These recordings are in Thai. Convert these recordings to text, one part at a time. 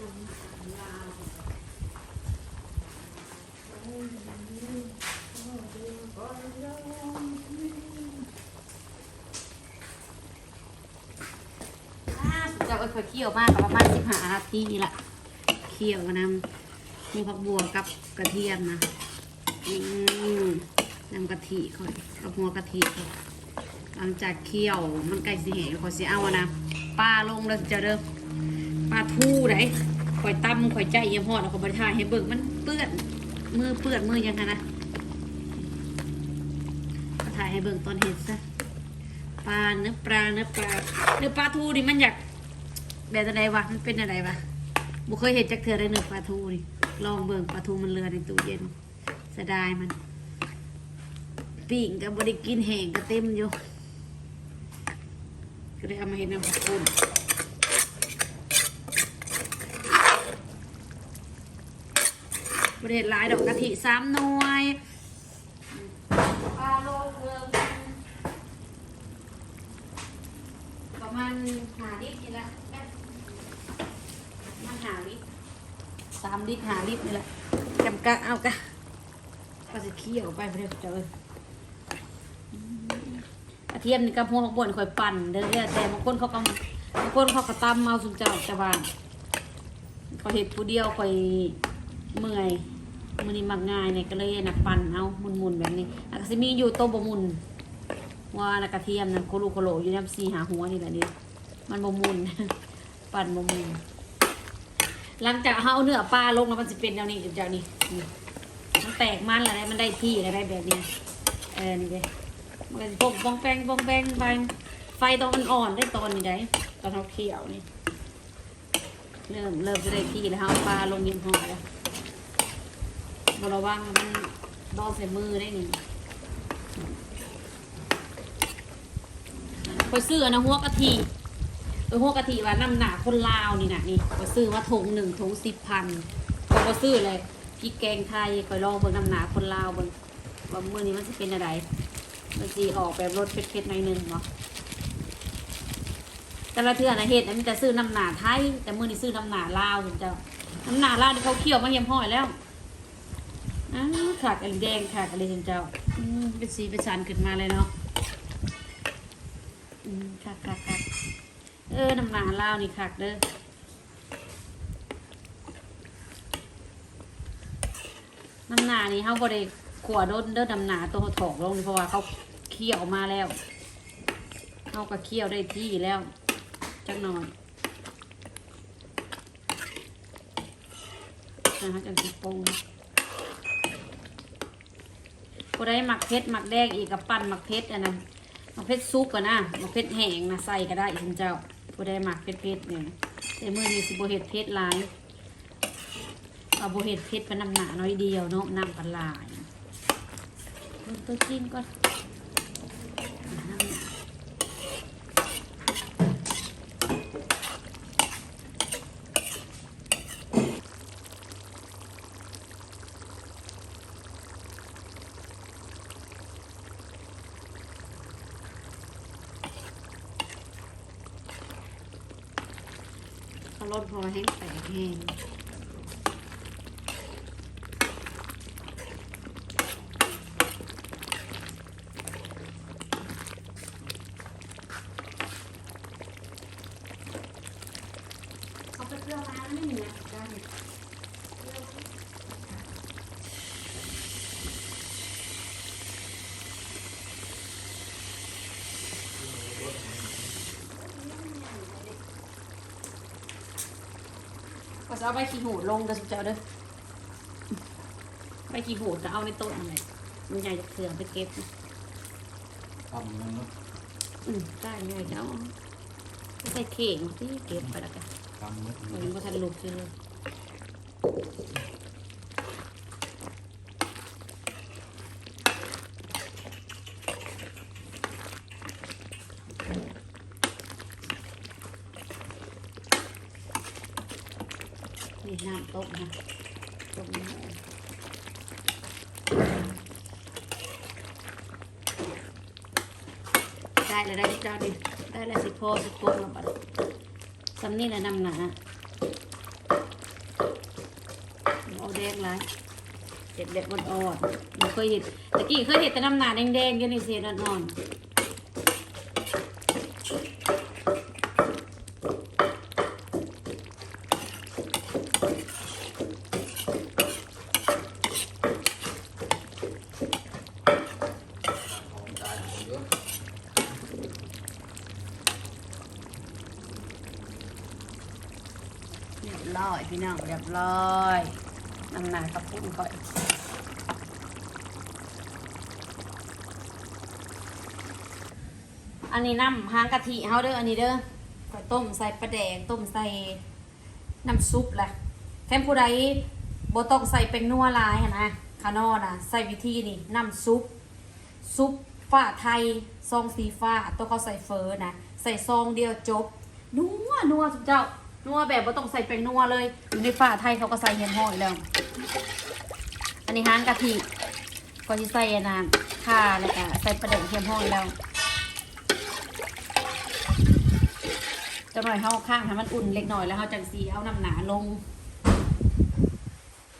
จะเอาไปเคี่ยวมากประมาณสิบห้านาทีนี่แหละเคี่ยวกับน้ำมีผักบัวกับกระเทียมนะน้ำกะทิค่อยกับหัวกะทิค่อยหลังจากเคี่ยวมันใกล้สิแห้งขอยสิเอาอะนะปลาลงแล้วจะเด้อปลาทูไหน ข่อยตั้มข่อยใจเยี่ยมหอดแล้วก็บริทายให้เบิ่งมันเปื้อนมือเปื้อนมือยังไงนะถ่ายให้เบิ่งตอนเห็ดซะปลาเนื้อปลาเนื้อปลาเนื้อปลาทูนี่มันอยากแบบอะไรวะมันเป็นอะไรวะบุเคยเห็นจักเถื่อได้หนึ่งปลาทูนี่ลองเบิ่งปลาทูมันเรือในตู้เย็นเสียดายมันปิ่งกับบริกินแห้งก็เต็มอยู่ก็เลยเอามาเห็นน้ำผักปุ้น บริเห็นหลายดอกกะทิสามหน่วยปลาโลเรืองประมาณหาลิตรนี่แหละมันหาลิตรสามลิตรหาลิตรนี่แหละจำกะเอากะก็จะเคี่ยวไปเพื่อจะเอยกระเทียมนี่กับหัวบนข่อยปั่นเด้อแต่บางคนเขาก็บางคนเขาก็ตำเอาสุนเจ้าแต่ว่าเขาเห็ดผู้เดียวข่อย เมื่อยมือนี้มักง่ายเนี่ยก็เลยนักปั่นเอามุนๆแบบนี้แล้วก็สิมีอยู่โตวบะมุนว่านะกระเทียมนะโคโลโคโลอยู่น้ำซีหาหัวนี่แหละนี่มันบะมุนปั่นบะมุนหลังจากเอาเนื้อปลาลงแล้วมันจะเป็นแนวนี้จุดเจ้านี่นี่มันแตกมันอะไรมันได้ที่อะไรแบบนี้เออนี่เลยมันก็สิพกบองแปงบองแปงไปไฟตอนมันอ่อนได้ตอนนี้ได้ตอนเขาเขียวนี่เริ่มเริ่มจะได้ที่แล้วเอาปลาลงยิงหอยแล้ว บระวังมันโดนใส่มือได้นี่คอยซื้อนะหัวกะทิเออหัวกะทิว่าน้ำหนาคนลาวนี่นะนี่ก็ซื้อว่าถุงหนึ่งถุงสิบพันก็ก็ซื้อเลยพริกแกงไทยคอยลองเบิ่งน้ำหนาคนลาวเบิ่งว่ามือนี้มันจะเป็นอะไรมันสีออกแบบรสเผ็ดๆหน่อยหนึงเนาะแต่ละเทื่อนะเฮ็ดนะมันจะซื้อน้ำหนาไทยแต่มือนี้ซื้อน้ำหนาลาวถึงจะน้ำหนาลาวที่เขาเคี่ยวมาเยี่ยมห้อยแล้ว อ้าวขากอันแดงขากอะไรถึงเจ้าอืมเป็นสีเป็นสันขึ้นมาเลยเนาะอืมขากขากขากเออน้ำหนาเล่านี่คักเด้อน้ำหนานี่เขาบริขวดโดนเด้อน้ำหนาตัวถอกลงเพราะว่าเขาเคี่ยวมาแล้วเขาก็เคี่ยวได้ที่แล้วจักหน่อยนะคะจังสิปง ก็ได้หมักเพชรหมักแดงอีกกับปั่นหมักเพชรอันนั้นมะเพ็ดซุปก็นะหมักเพ็ดแห้งนะใส่ก็ได้คุณเจ้าผู้ได้หมักเผ็ดเผ็ดเนี่ยแต่มือนี้สิบเห็ดเผ็ดลายเอาโบเห็ดเผ็ดเป็นน้ำหนาน้อยเดียวเนาะน้ำปลาหลายตัวจิ้นก็ อนเขาลดพอแห้แตกแห้งเขาไปเที่ยวมาไม่มีอะได้ ก็ จะเอาใบขี้หูดลงเด้อสุเจ้าเด้อใบขี้หูดจะเอาในต้นอะไรมันใหญ่จากเสือไปเก็บทำมันเนาะอืมได้ไงเจ้าไม่ใส่เข่งที่เก็บไปแล้วกันทำมันมันก็ทันลุกเลย ต้มนะต้มน้ำได้เลยได้เจ้าดิได้เลยสิพ่อสิโกงแล้วบัดสำนี่แหละนำหนาดงไรเห็ดแบบอ่อนๆมันเคยเห็ดตะกี้เคยเห็ดแต่น้ำหนาแดงๆยังในเศษอ่อนๆ ของตายเยอะ เรียบร้อย พี่น้องเรียบร้อยน้ำหนากระปุ้นก่อยอันนี้น้ำหางกะทิเฮาเด้ออันนี้เด้อก่อยต้มใส่ปลาแดงต้มใส่น้ำซุปแหละแค่ผู้ใดบ่ต้องใส่เป็นนัวลายอะนะคานอนะใส่วิธีนี่น้ำซุปซุปฟ้าไทยซองสีฟ้าต้องเขาใส่เฟอร์นะใส่ซองเดียวจบนัวนัวสุดเจ้า นัวแบบว่าต้องใส่เป็นนัวเลย อยู่ในฟ้าไทยเขาก็ใส่เห็นห่อยแล้ว อันนี้ห้างกะทิก็จะใส่อันน้ำข่าแล้วก็ใส่ประเด็นเทียมหอยแล้วจะหน่อยเฮาข้างให้มันอุ่นเล็กหน่อยแล้วเฮาจังสีเอาน้ำหนาลง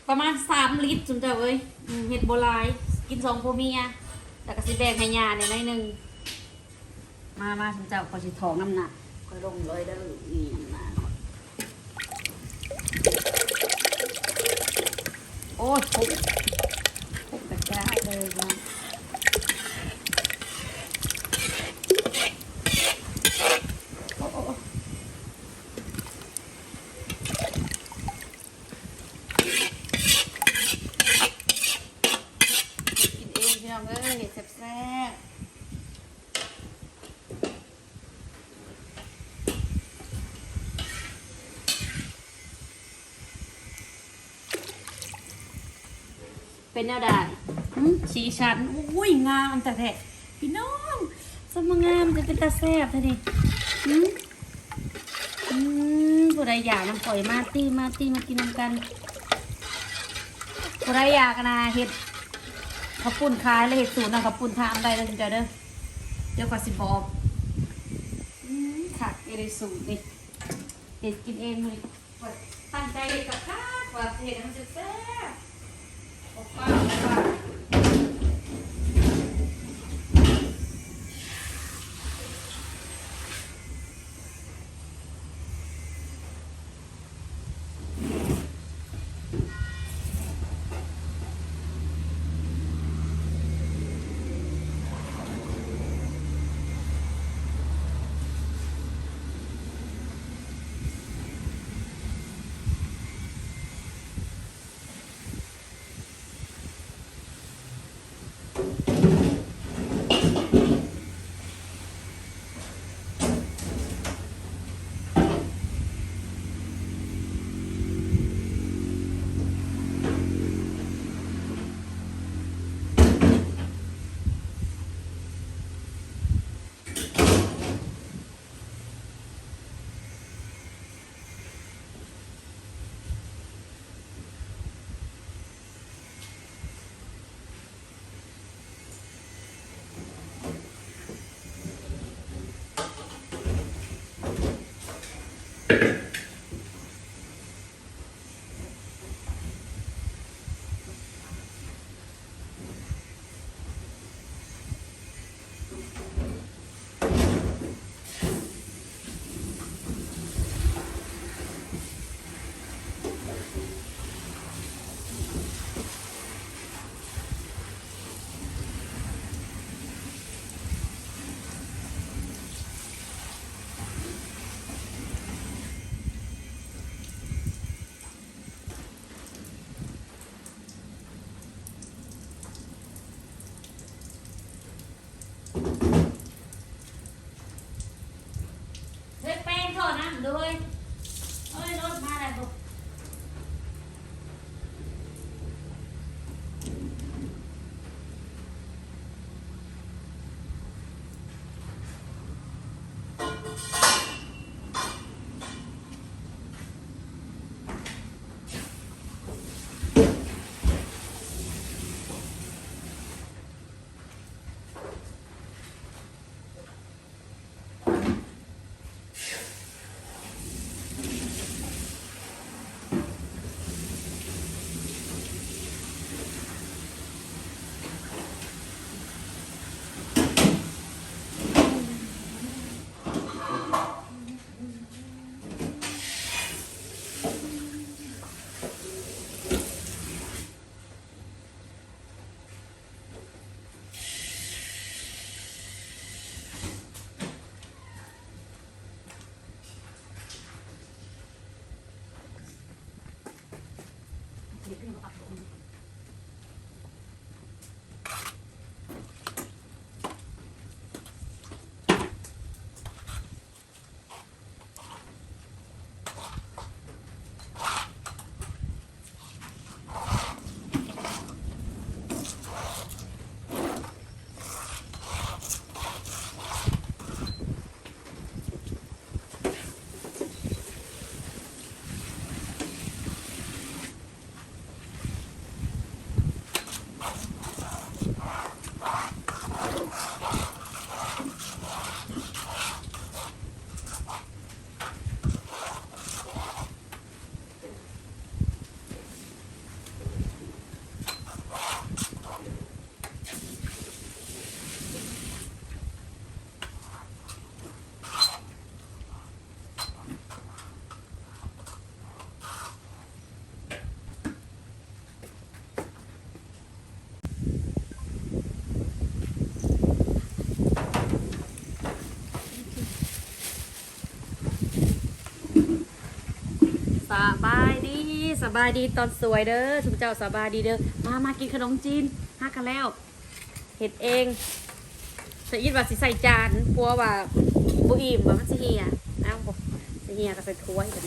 ประมาณสามลิตรจุนเจ้าเอ้ยเห็ดโบราณกินสองพเมียแล้วก็สิแบ่งให้ยาเนี่ยน้อยหนึ่งมามาจุนเจ้าขอสิถองน้ำหนักก็ลงเลยได้อนี่น้ำหนักโอ้ยปุ๊บปุ๊บกระจายเลยนะกินเองพี่น้องเอ้ยเห็ดแซ่บ เป็นแนวใดหึสีชันอุ้ยงามแต่แท้พี่น้องสมงามจะเป็นตาแซ่บเท่านี้หืมอืมผู้ใดอยากน้ำปล่อยมาตี้มาตี้มากินน้ำกันผู้ใดอยากนะเห็ดข้าวปุ้นขายแล้วเห็ดสูตรนะข้าวปุ้นทามได้แล้วจังเจ้าเด้อเดี๋ยวก่อนสิบอกอืมค่ะเอริสูตรนี่เห็ดกินเองเลยตั้งใจเห็ดกับข้าวว่าเห็ดมันจะแซ่บ โบายดีตอนสวยเด้อทุกเจ้าสบายดีเด้อมามากินขนมจีนฮักกันแล้ว เห็ดเองสอีดว่าสิใส่จานกลัวว่าบุอิ่มว่ามันสิเฮียเอ้าบ่สิเฮียก็ใส่ถ้วยกัน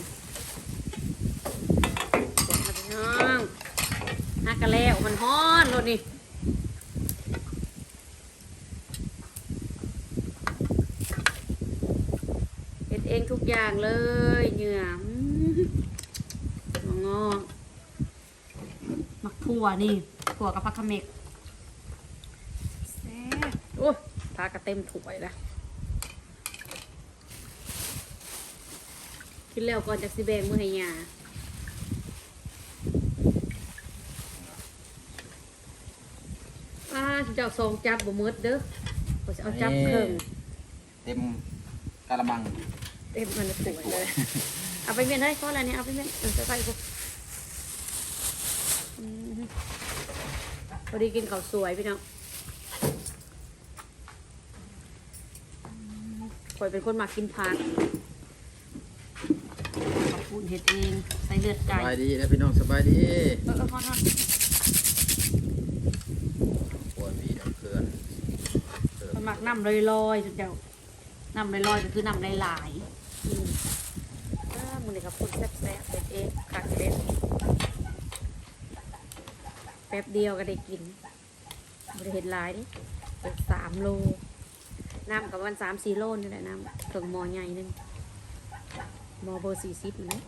น้องฮักกันแล้วมันฮ้อนรถนี่เห็ดเองทุกอย่างเลยเหงื่อ งอกมักถั่วนี่ถั่วกับผักขะเมกแซ่บโอ้ยพากระเต็มถ้วยล้วกินแล้วก่อนจากสิแบงมือให้ยาอ่าเจ้าซองจับบ่มืดเด้อก็จะเอาจับเครื่องเต็มกะละมังเต็มมันสวยเลย เอาไปเมียนได้ข้ออะไรเนี่ยเอาไปเมียนเออใส่กูอืมพอดีกินข้าวสวยพี่น้องข่อยเป็นคนมากินผักขอบคุณเห็ดเอง ใส่เลือดสไก่บายดีนะพี่น้องสบายดีเออเออพอทอดปวดมีน้ำเกลือนเกลือ คนหมักน้ำลอยๆจุดเจ้าน้ำลอยๆก็คือน้ำหลายๆอืมเออมึง นี่ครับคุณแซ่บๆเห็ดเองคักเด็ดแป๊บเดียวก็ได้กินบริเห็ดหลายดิเป็นสามโลน้ำกับวันสามสี่โลนี่แหละน้ำถึงมอใหญ่หนึงมอเบอร์สี่สิบนะ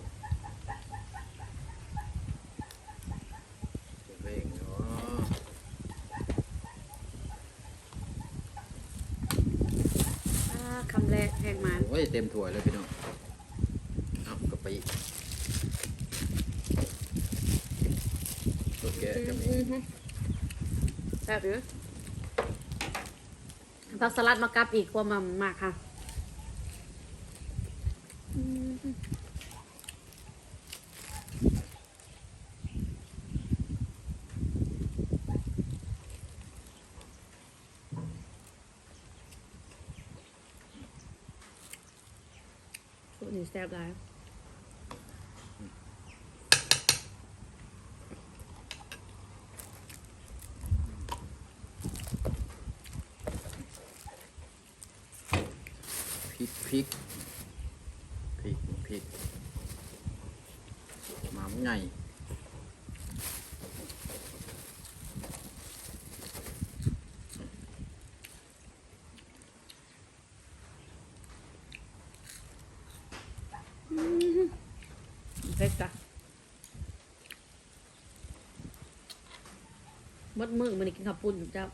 เร่งเนาะอ่าคำแรกแหกมันโอ้ยเต็มถ้วยเลยพี่น้อง ปิตัวแกะก็มีแซ่บหรือผักสลัดมากับอีกความมันมากค่ะอืมสูตรนี้แซ่บหลาย พริกพริกพริกพริกมามัน ไงเผ็ดจ้ะมดมือมันกินข้าวปุ้นอยู่เจ้า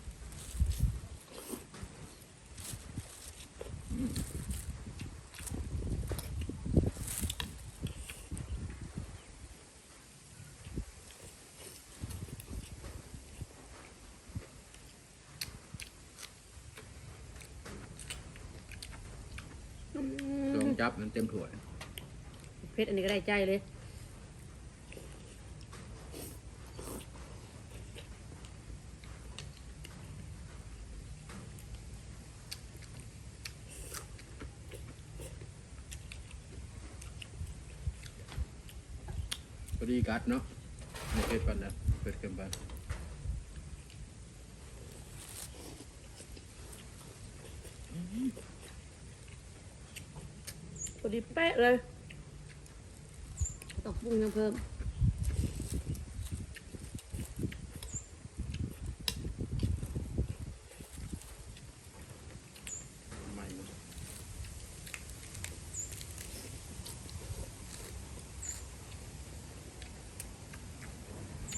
จับมันเต็มถ้วยเผ็ดอันนี้ก็ได้ใจเลยพอดีกัดเนาะไม่เผ็ดปันนะเผ็ดเกินไป พอดีเป๊ะเลยตองปรุงยังเพิ่ม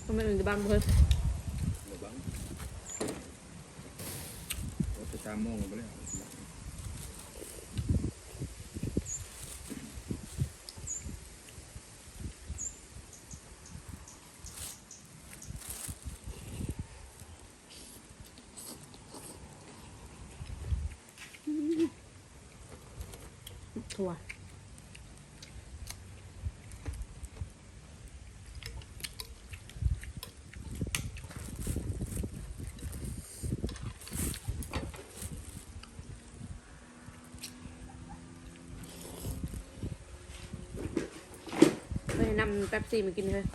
ทำไมมันจะบางเพิ่มเดี๋ยวบังรถจะตามโมงไปแล้ว ป๊บสี่มากินเลย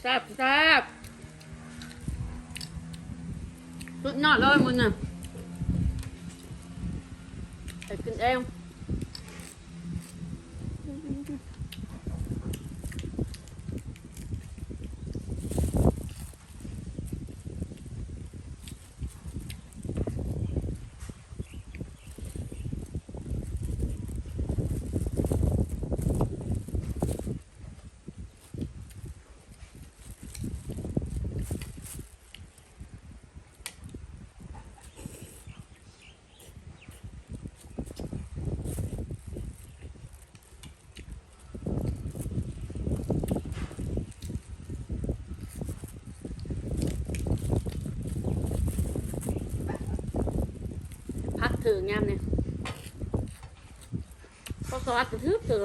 แซ่บแซ่บสุดยอดเลยมึงน่ะไปกินเอง ถืองามเนี่ยก็สวัสดิ์ถือถือ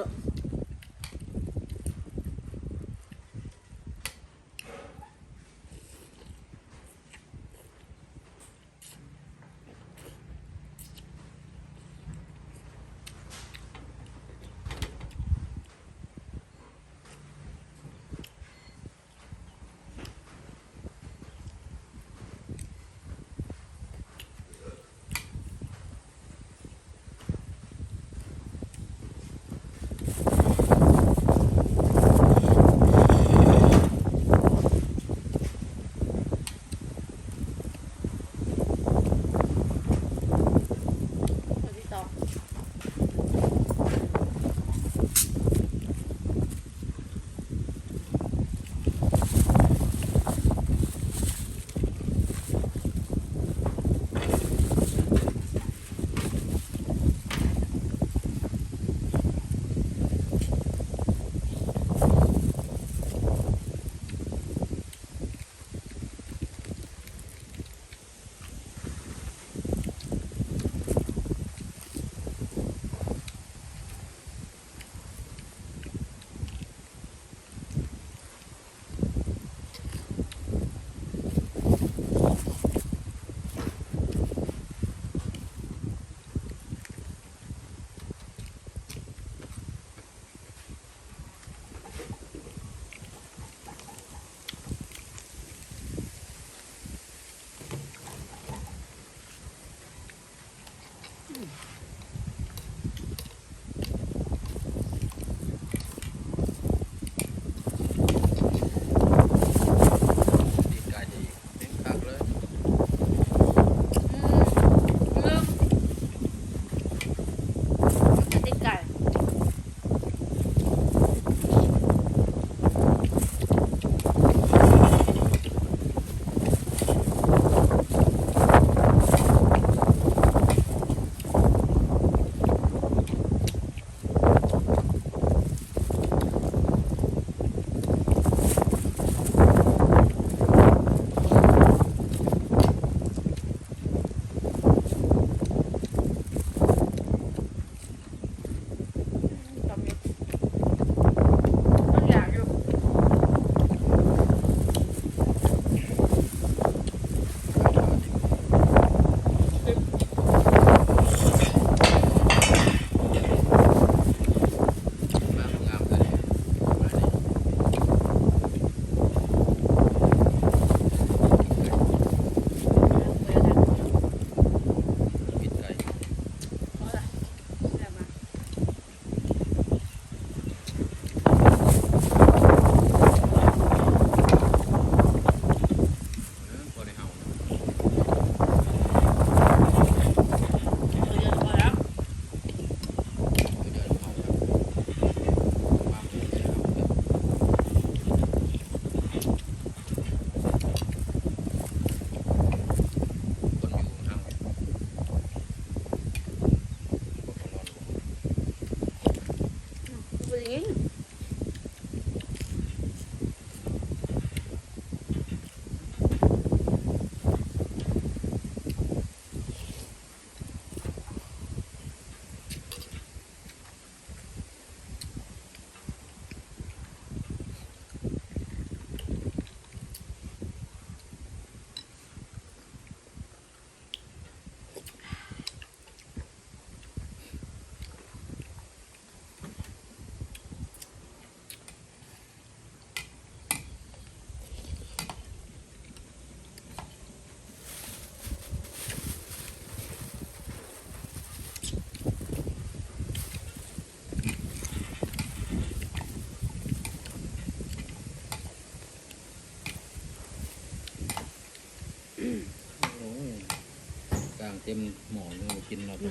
กลางเต็มหมอเลยกินเราไป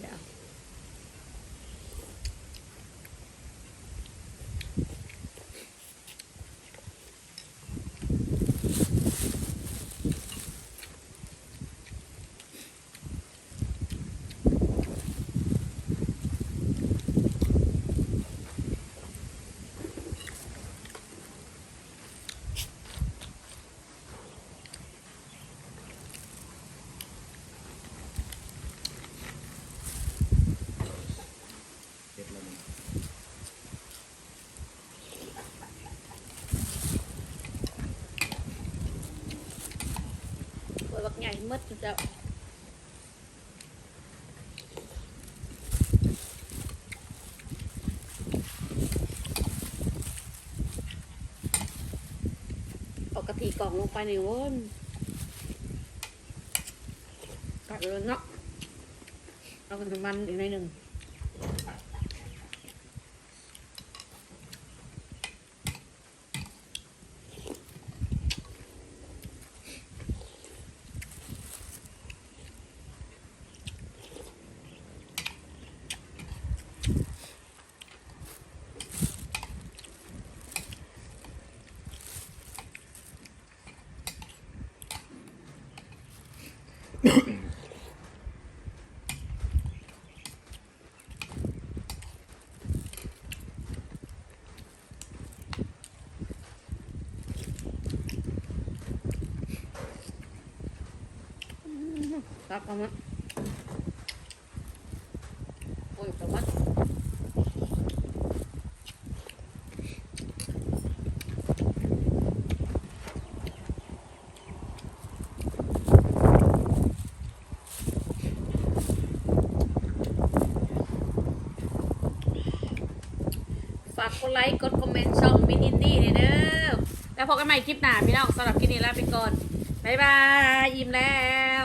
เดี๋ยว เสร็จแล้วมัน เปิดบักใหญ่ห มดเจ้าเอากะทิกล่องลงไปในโวนกัดเลยเนาะเอากันมันอีกใน่อยหนึ่ง ตักเอามาโอ้ยต่ว่าฝากกดไลค์ กดคอมเมนต์ช่องมินินดี้เด้อ แล้วพบกันใหม่คลิปหน้าพี่น้องสำหรับคลิปนี้ลาไปก่อน บ๊ายบาย อิ่มแล้ว